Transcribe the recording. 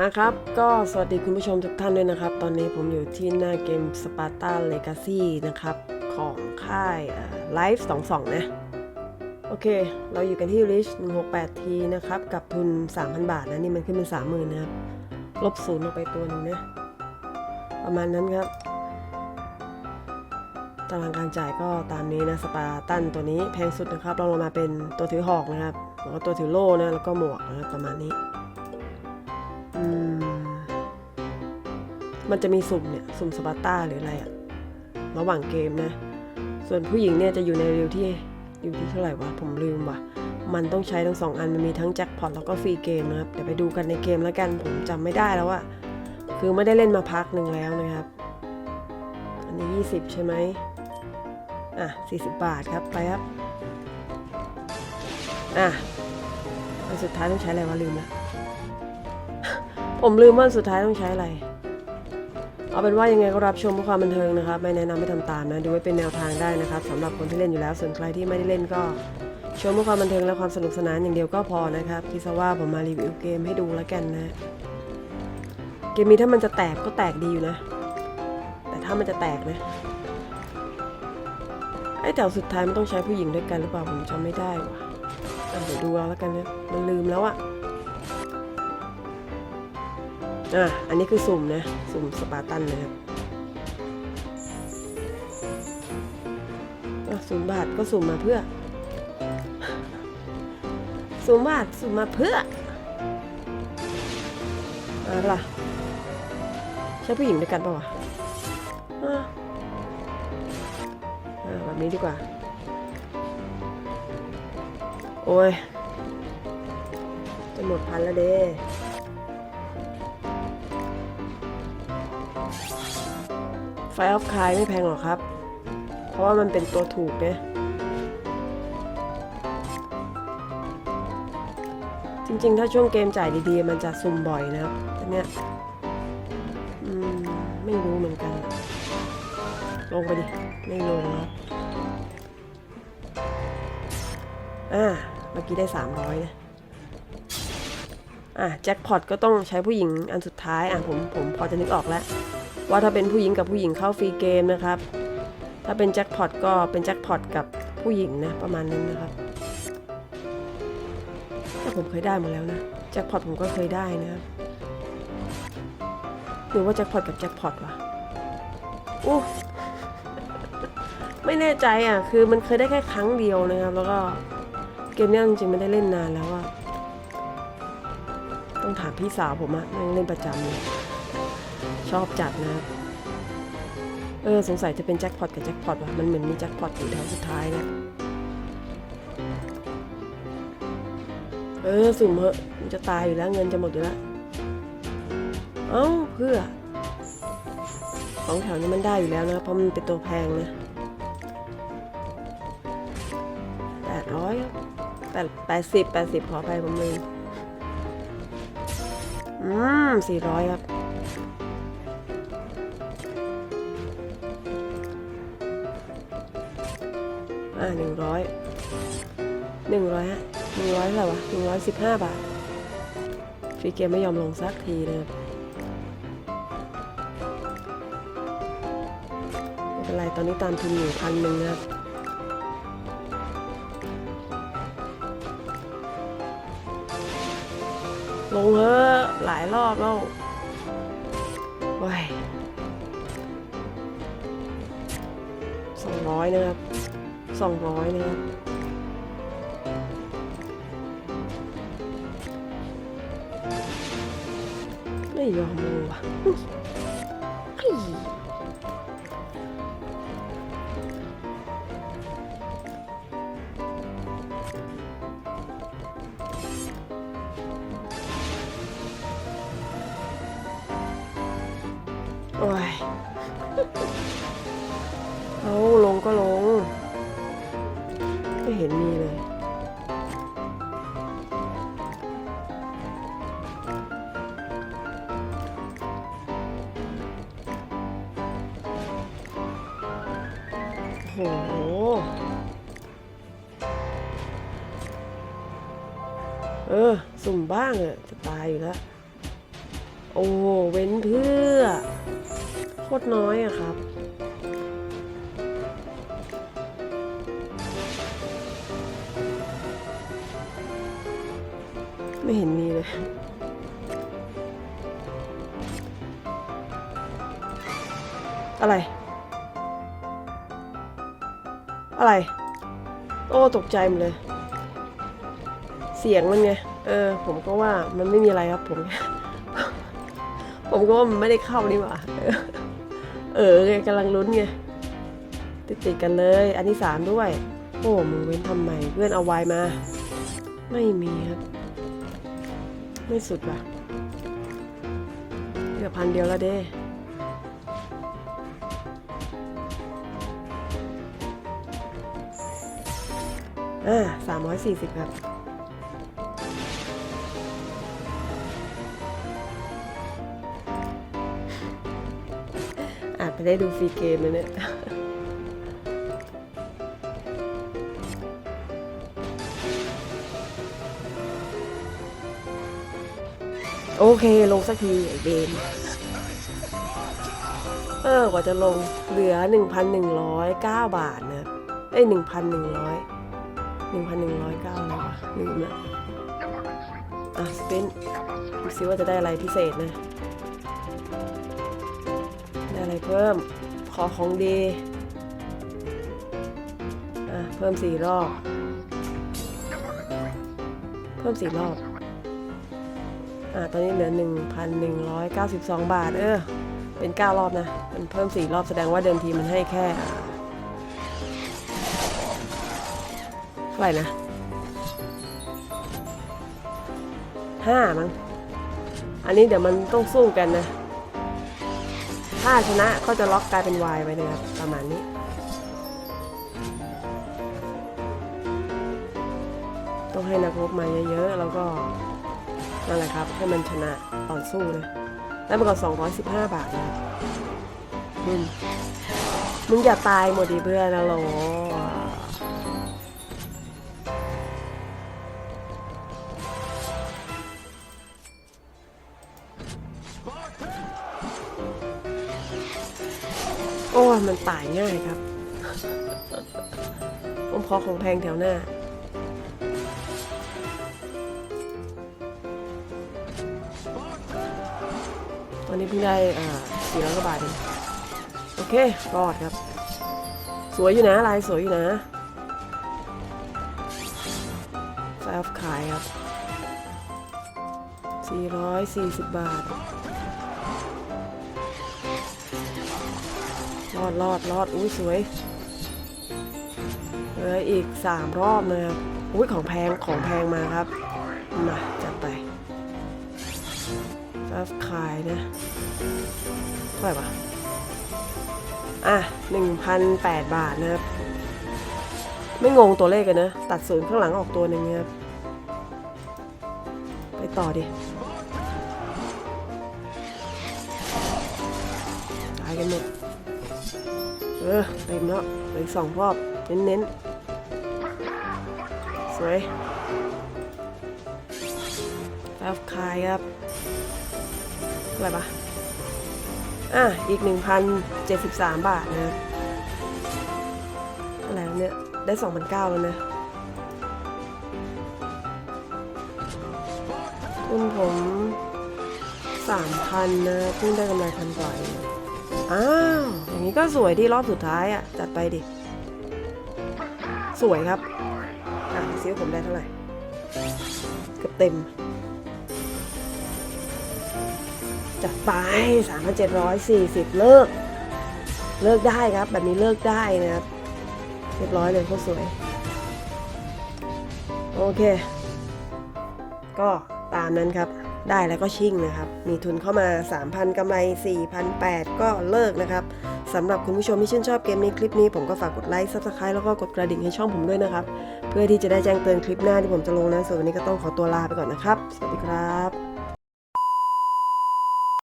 มาครับ ก็สวัสดีคุณผู้ชมทุกท่านด้วยนะครับ ตอนนี้ผมอยู่ที่หน้าเกม Sparta Legacy นะครับ ของค่าย Life 22 นะ โอเค เราอยู่กันที่ Rich 168 t นะครับ กับทุน 3,000 บาทนะ นี่มันขึ้นเป็น 30,000 นะครับ ลบศูนย์ลงไปตัวหนึ่งนะ ประมาณนั้นครับ ตารางการจ่ายก็ตามนี้นะสปาตันตัวนี้แพงสุดนะครับลองลงมาเป็นตัวถือหอกนะครับแล้วก็ตัวถือโล่นะแล้วก็หมวกนะครับประมาณนี้ มันจะมีสุ่มเนี่ยสุ่มสปาร์ต้าหรืออะไรอะระหว่างเกมนะ ส่วนผู้หญิงเนี่ยจะอยู่ในริวที่ริวที่เท่าไหร่วะผมลืมว่ะมันต้องใช้ทั้งสองอันมันมีทั้งแจ็คพอตแล้วก็ฟรีเกมนะครับเดี๋ยวไปดูกันในเกมแล้วกันผมจำไม่ได้แล้วอะคือไม่ได้เล่นมาพักหนึ่งแล้วนะครับ อันนี้ 20 ใช่ไหมอะ 40 บาทครับไปครับอะอันสุดท้ายต้องใช้อะไรวะลืมละผมลืมว่าสุดท้ายต้องใช้อะไร เอาเป็นว่ายังไงก็รับชมเพื่อความบันเทิงนะครับ ไม่แนะนำให้ทำตามนะ ดูไว้เป็นแนวทางได้นะครับสำหรับคนที่เล่นอยู่แล้ว ส่วนใครที่ไม่ได้เล่นก็ชมเพื่อความบันเทิงและความสนุกสนานอย่างเดียวก็พอนะครับคิดซะว่าผมมารีวิวเกมให้ดูแล้วกันนะ เกมนี้ถ้ามันจะแตกก็แตกดีอยู่นะ แต่ถ้ามันจะแตกนะไอ้แต่สุดท้ายมันต้องใช้ผู้หญิงด้วยกันหรือเปล่าผมจำไม่ได้ว่ะอะเดี๋ยวดูเอาแล้วกันนะมันลืมแล้วอะ อะ อันนี้คือสุ่มนะ สุ่มสปาร์ตันนะครับอะสุ่มบาทก็สุ่มมาเพื่อ สุ่มบาทสุ่มมาเพื่ออะไรล่ะใช้ผู้หญิงด้วยกันป่าวะอะอ่าแบบนี้ดีกว่า โอ้ยจะหมดพันแล้วเด้ ไฟออฟคายไม่แพงหรอกครับ เพราะว่ามันเป็นตัวถูกเนี่ยจริงๆ ถ้าช่วงเกมจ่ายดีๆ มันจะซุ่มบ่อยนะครับแต่เนี้ยอืมไม่รู้เหมือนกัน ลงไปดิ ไม่ลงแล้วอ่า เมื่อกี้ได้ 300นะ อะแจ็คพอตก็ต้องใช้ผู้หญิงอันสุดท้าย อะผมผมพอจะนึกออกแล้ว ว่าถ้าเป็นผู้หญิงกับผู้หญิงเข้าฟรีเกมนะครับ ถ้าเป็นแจ็คพอตก็เป็นแจ็คพอตกับผู้หญิงนะประมาณนั้นนะครับแต่ผมเคยได้มาแล้วนะแจ็คพอตผมก็เคยได้นะครับหรือว่าแจ็คพอตกับแจ็คพอตวะอู้ไม่แน่ใจอะ คือมันเคยได้แค่ครั้งเดียวนะครับ แล้วก็เกมนี้จริงๆไม่ได้เล่นนานแล้วอะ ต้องถามพี่สาวผมอะนั่งเล่นประจำเลย ชอบจัดนะเออสงสัยจะเป็นแจ็คพอตกับแจ็คพอตว่ะมันเหมือนมีแจ็คพอตอยู่แถวสุดท้ายนะเออสุ่มเหอะมันจะตายอยู่แล้วเงินจะหมดอยู่แล้วเอ้าเพื่อสองแถวนี้มันได้อยู่แล้วนะเพราะมันเป็นตัวแพงนะแปดร้อยแปดแปดสิบแปดสิบขอไปผมลืมอืมสี่ร้อยครับ อ่าหนึ่งร้อยหนึ่งร้อยฮะหนึ่งร้อยเท่าไหร่วะหนึ่งร้อยสิบห้าบาทฟรีเกมไม่ยอมลงสักทีเลยครับไม่เป็นไรตอนนี้ตามทุนอยู่พันหนึ่งนะครับลงเถอะหลายรอบแล้วว้ายสองร้อยนะครับ สองร้อยนะครับไม่ยอมลงว่ะเฮ้ยโอ้ยเอาลงก็ลง เห็นมีเลยโอ้โหเออ สุ่มบ้างอะจะตายอยู่แล้ว โอ้เว้นเพื่อ โคตรน้อยอะครับ ไม่เห็นมีเลยอะไร อะไร โอ้ตกใจหมดเลย เสียงมันไง เออ ผมก็ว่ามันไม่มีอะไรครับผม ผมก็ว่ามันไม่ได้เข้านี่หว่า เออไงกำลังลุ้นไง ติดติดกันเลย อันที่สามด้วย โอ้มึงเว้นทำไม เพื่อนเอาไวน์มา ไม่มีครับ ไม่สุดว่ะเหลือพันเดียวล้วเด้อ่าสามร้อยสี่สิบครับอาจไปได้ดูฟรีเกมเลยเนี่ย โอเคลงสักทีไอเบนเออกว่าจะลงเหลือ 1,109 บาทนะครับเอ้ย1,100 1,109อะไรวะลืมละอะสปินดูซิว่าจะได้อะไรพิเศษนะ ได้อะไรเพิ่ม ขอของดี อะ เพิ่มสี่รอบ เพิ่มสี่รอบ อ่าตอนนี้เหลือ 1,192 บาท เออ เป็น 9 รอบนะ มันเพิ่ม 4 รอบแสดงว่าเดิมทีมันให้แค่เท่าไหร่นะ5มั้ง อันนี้เดี๋ยวมันต้องสู้กันนะ ถ้าชนะก็จะล็อกกลายเป็น Y ไว้นะครับ ประมาณนี้ ต้องให้นักรบมาเยอะๆ แล้วก็ นั่นแหละครับให้มันชนะต่อสู้นะได้มาก่อน215 บาทนะมึงมึงอย่าตายหมดดิเพื่อนนะโหลโอ้ มันตายง่ายครับ ผมขอของแพงแถวหน้า ตอนนี้เพิ่งได้อ่าสี่ร้อยกว่าบาทเองโอเครอดครับ สวยอยู่นะลายสวยอยู่นะไฟออฟขายครับ440บาท รอดรอดรอดอุ้ยสวยเหลืออีก3รอบนะครับอุ้ยของแพงของแพงมาครับมา จัดไปซับขายนะเท่าไหร่วะอะ 1,008 บาทนะครับ ไม่งงตัวเลขกันนะ ตัดศูนย์ข้างหลังออกตัวหนึ่งนะครับ ไปต่อดิตายกันหมด เออ เต็มแล้วเหลืออีกสองรอบ เน้นๆ สวยซับขายครับ อะไรปะอะ อีก 1,073 บาทนะครับอะไรเนี่ย ได้ 2,900แล้วนะทุนผม3,000นะเพิ่งได้กำไรพันกว่าเองอ้าว อย่างนี้ก็สวยที่รอบสุดท้ายอะ จัดไปดิ สวยครับ อะซิว่าผมได้เท่าไหร่ เกือบเต็ม จัดไป3,740 เลิก เลิกได้ครับ แบบนี้เลิกได้นะครับ เรียบร้อยเลยโคตรสวย โอเค ก็ตามนั้นครับ ได้แล้วก็ชิ่งนะครับ มีทุนเข้ามา 3,000กำไร 4,800 ก็เลิกนะครับสำหรับคุณผู้ชมที่ชื่นชอบเกมในคลิปนี้ผมก็ฝากกดไลค์ Subscribe แล้วก็กดกระดิ่งให้ช่องผมด้วยนะครับ เพื่อที่จะได้แจ้งเตือนคลิปหน้าที่ผมจะลงนะส่วนวันนี้ก็ต้องขอตัวลาไปก่อนนะครับ สวัสดีครับ